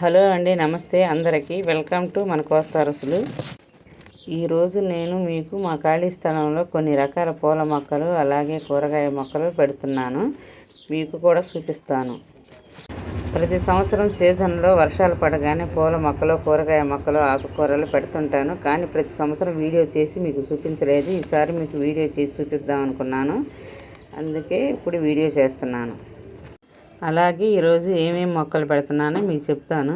Hello అండి నమస్తే అందరికీ. వెల్కమ్ టు మన కోస్తా రుసులు. ఈరోజు నేను మీకు మా ఖాళీ స్థలంలో కొన్ని రకాల పూల మొక్కలు అలాగే కూరగాయ మొక్కలు పెడుతున్నాను. మీకు కూడా చూపిస్తాను. ప్రతి సంవత్సరం సీజన్లో వర్షాలు పడగానే పూల మొక్కలు కూరగాయ మొక్కలు ఆకుకూరలు పెడుతుంటాను. కానీ ప్రతి సంవత్సరం వీడియో చేసి మీకు చూపించలేదు. ఈసారి మీకు వీడియో చేసి చూపిద్దాం అనుకున్నాను అందుకే ఇప్పుడు వీడియో చేస్తున్నాను. అలాగే ఈరోజు ఏమేమి మొక్కలు పెడుతున్నానో మీకు చెప్తాను.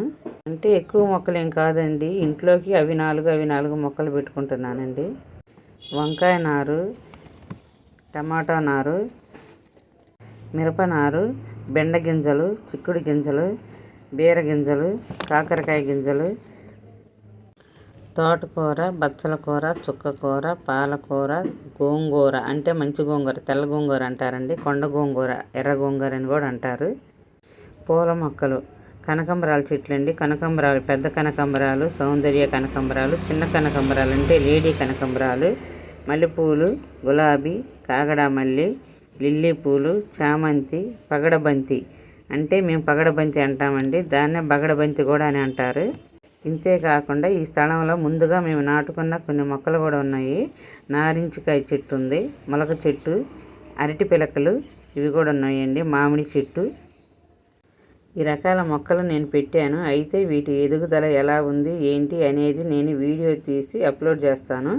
అంటే ఎక్కువ మొక్కలు ఏం కాదండి. ఇంట్లోకి అవి నాలుగు అవి నాలుగు మొక్కలు పెట్టుకుంటున్నానండి. వంకాయ నారు టమాటా నారు మిరప నారు బెండ గింజలు చిక్కుడు గింజలు బీర గింజలు కాకరకాయ గింజలు తోటకూర బచ్చల కూర చుక్కకూర పాలకూర గోంగూర అంటే మంచి గోంగూర తెల్ల గోంగూర అంటారండి. కొండ గోంగూర ఎర్ర గోంగూర అని కూడా అంటారు. పూల మొక్కలు కనకంబరాల చెట్లు అండి కనకంబరాలు పెద్ద కనకంబరాలు సౌందర్య కనకంబరాలు చిన్న కనకంబరాలు అంటే లేడీ కనకంబరాలు మల్లెపూలు గులాబీ కాగడా మల్లి లిల్లీ పూలు చామంతి పగడబంతి అంటే మేము పగడబంతి అంటామండి. దాన్నే బగడబంతి కూడా అని అంటారు. ఇంతే కాకుండా ఈ స్థలంలో ముందుగా మేము నాటుకున్న కొన్ని మొక్కలు కూడా ఉన్నాయి. నారింజకాయ చెట్టు ఉంది మొలక చెట్టు అరటి పిలకలు ఇవి కూడా ఉన్నాయండి మామిడి చెట్టు. ఈ రకాల మొక్కలు నేను పెట్టాను. అయితే వీటి ఎదుగుదల ఎలా ఉంది ఏంటి అనేది నేను వీడియో తీసి అప్లోడ్ చేస్తాను.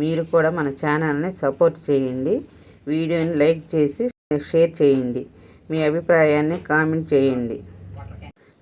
మీరు కూడా మన ఛానల్ని సపోర్ట్ చేయండి. వీడియోని లైక్ చేసి షేర్ చేయండి. మీ అభిప్రాయాన్ని కామెంట్ చేయండి.